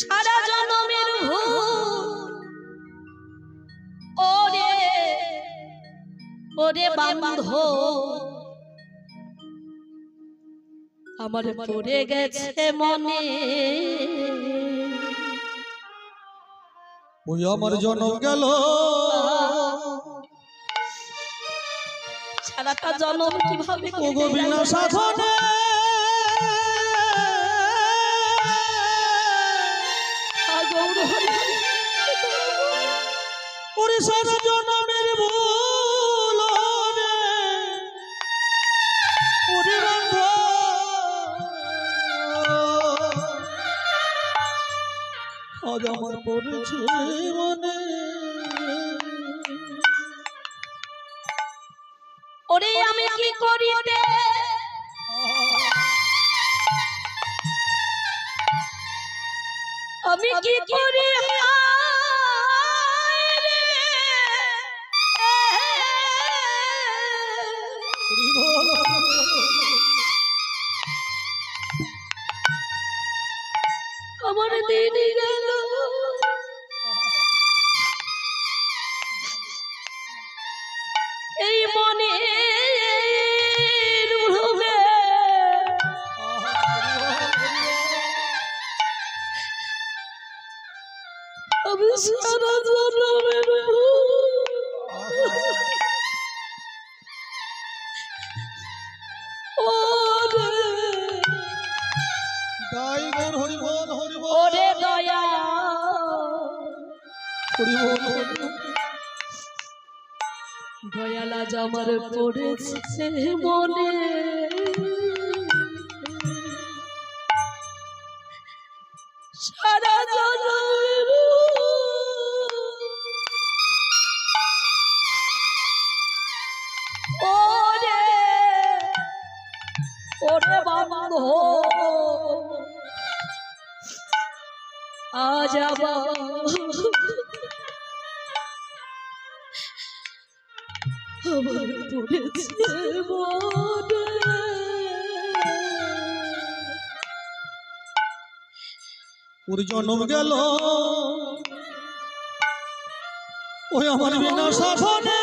সারা জনমের ওরে ওরে বান্ধ আমার পড়ে গেছে মনে। ওই আমার জনম গেল। সারাটা জনম কীভাবে সাধনে। পড়েছে মনে ওরে আমি কি করিতে? আমি কি করি। আমার দিন গেল। এই মনে আমি সারা জন্মের গাই গৌর হরি বল হরি বল ওরে দয়া দয়ালা জামার পড়েছে মনে। সারা জনমের ওরে আজ আমার পড়েছে ওর জন্ম গেল। ওই আমার বিনা সাধনে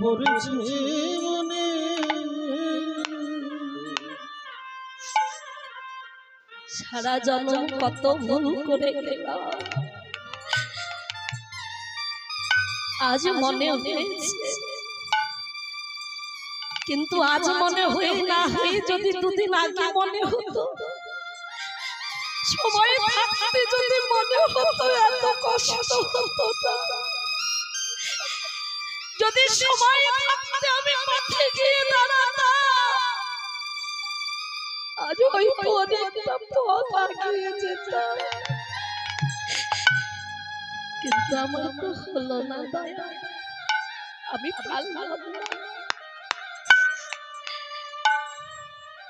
পড়েছে মনে সারা জনম কত ভুল করে আজ মনে হয়েছে। কিন্তু আজ মনে হয়ে না হয়ে যদি দুদিন আগে মনে হতো। সময় থাকতে যদি মনে হতো এত কষ্ট হতো। না যদি সময় থাকতে আমি মাঠে গিয়ে দাঁড়াতাম। আজ ওই অনেকটা পথ আগিয়ে যেতাম। কিন্তু আমার তো হলো না আমি পারলাম না।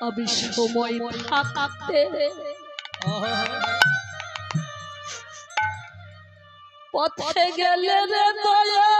আমি সময় থাকতে পথে গেলে রে দয়া।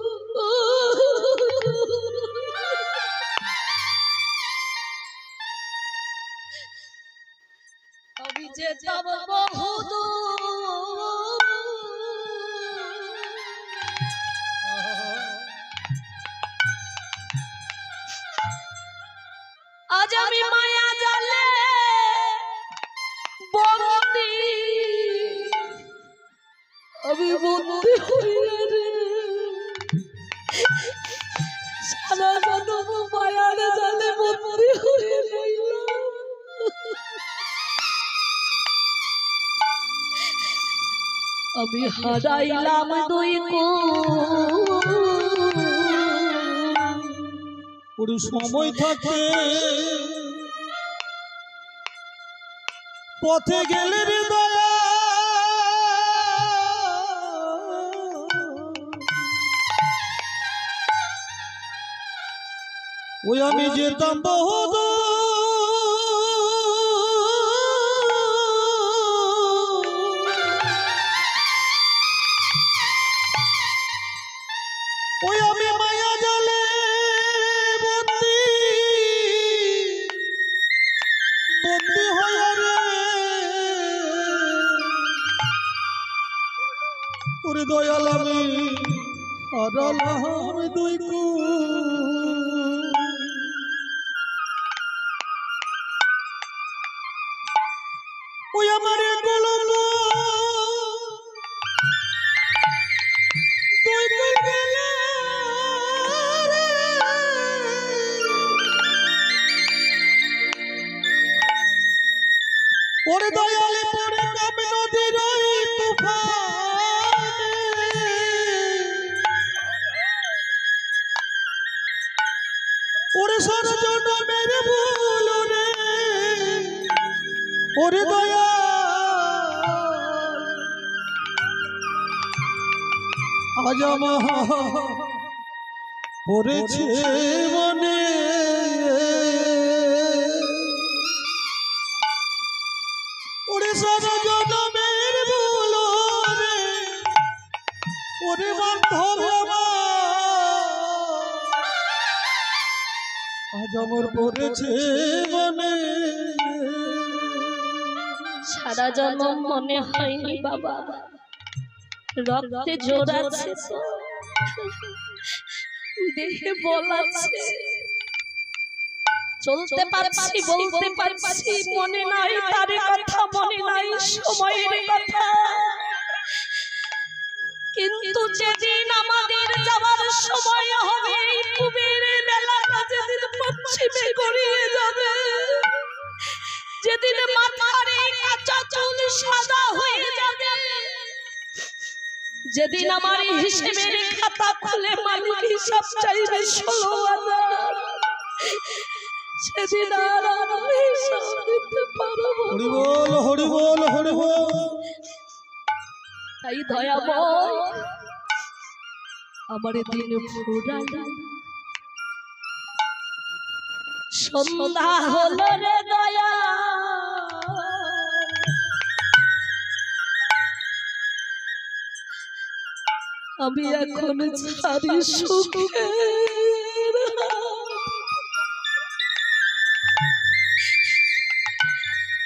আমি হারাইলাম দুই কোণ সময় থাকে পথে গেলে দয়া ওই আমি যেতাম বহুত ওরে দয়া। আজ পড়েছে মনে। ওরে সারা জনমের ভুল রে। ওরে বান্ধব। আজ আমার পড়েছে মনে। সারা জন্ম মনে হয়নি বাবা। রক্তে জোড়াচ্ছে তো। দেহে বলাচ্ছে। চলতে পারছি, বলতে পারছি, মনে নাই তার কথা, মনে নাই সময়ের কথা। কিন্তু যেদিন আমাদের যাওয়ার সময় হবে পুবের বেলাটা যেদিন পশ্চিমে গড়িয়ে যাবে যেদিন মাথার এই কাঁচা চুল সাদা হয়ে যাবে যেদিন আমার এই হিসেবের খাতা খুলে মালিক হিসাব চাইবে ষোলো হাজার। সেদিন আর আমি হিসাব দিতে পারব হরি বল হরি বল হরি বল তাই দয়াময় আমার দিন ফুরালো সন্ধ্যা হলো রে দয়া আমি এখন ছাড়ি সুখে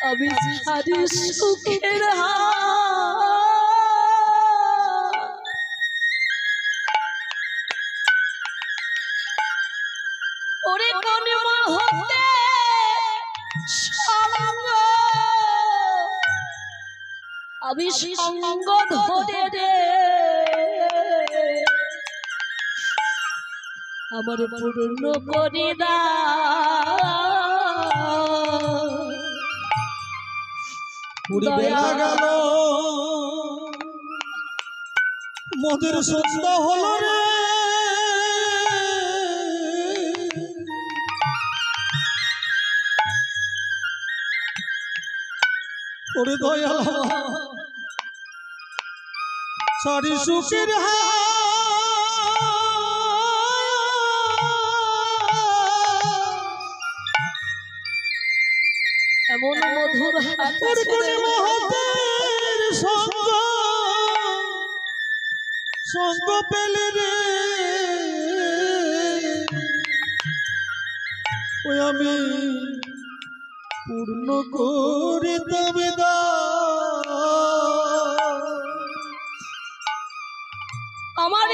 আমি ছাড়ি সুখের হাত। আমি সঙ্গ ধরে আমার পূর্ণ করি দা পুরি বেলা গেল। মধুর সন্ধ্যা হলো রে। ওরে দয়াল। সারি সুখের এমন মধুর হাত তোর কোন সঙ্গ। সঙ্গ পেলে রে। ওই আমি পূর্ণ করে তবে দা আমার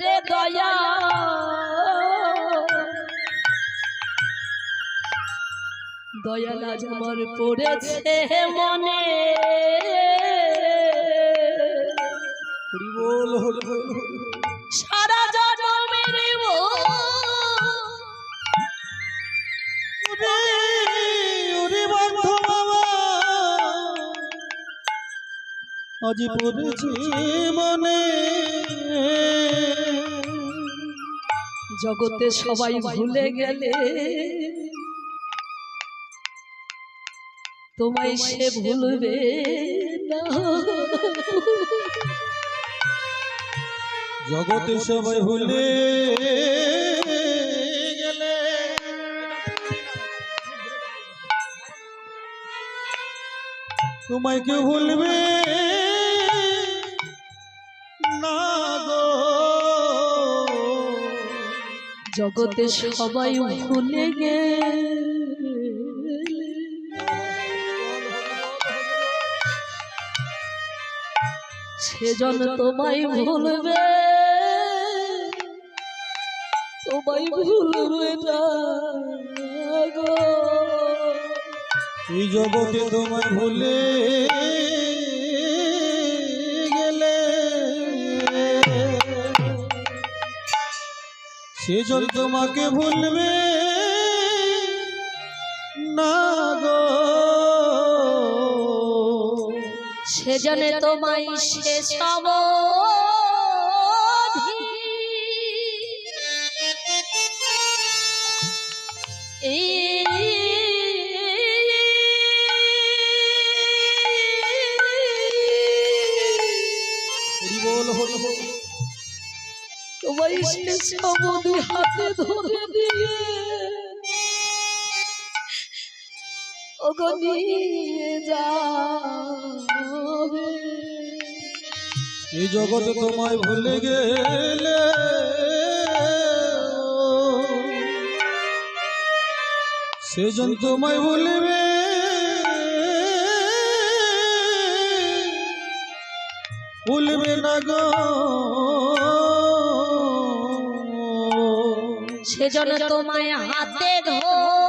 ওরে দয়া। দয়াল আজ আমার পড়েছে মনে। সারা জন্মের ওরে আজি পড়েছি মনে। জগতে সবাই ভুলে গেলে তোমায় সে ভুলবে না। জগতে সবাই ভুলে গেলে। তোমায় কেউ ভুলবে জগতে সবাই ভুলে গেলে। সেজন তোমায় ভুলবে। তোমায় ভুলবে না গো। জগতে তোমায় ভুলে সেজন তোমাকে ভুলবে না গো। সেজনে তোমায় শেষ অবধি শেষ হাতে ধরে দিয়ে। ওগো নিয়ে যাবে। এই জগতে তোমায় ভুলে গেলে, সেজন তোমায় ভুলবে। ভুলবে না গো। সেজন্য তোমায় হাতে ধরে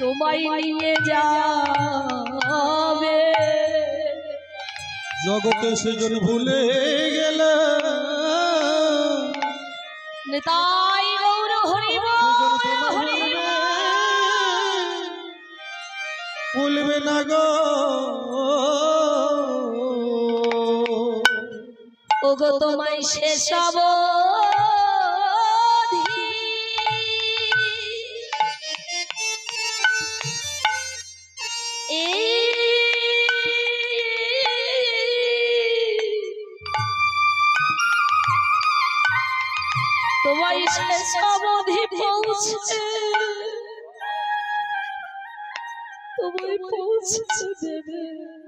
তোমায় নিয়ে যাবে। জগতে সেজন ভুলে গেলে। নিতাই গৌর হরি। ভুলবে না গো। ওগো তোমায় শেষ Jesus, baby.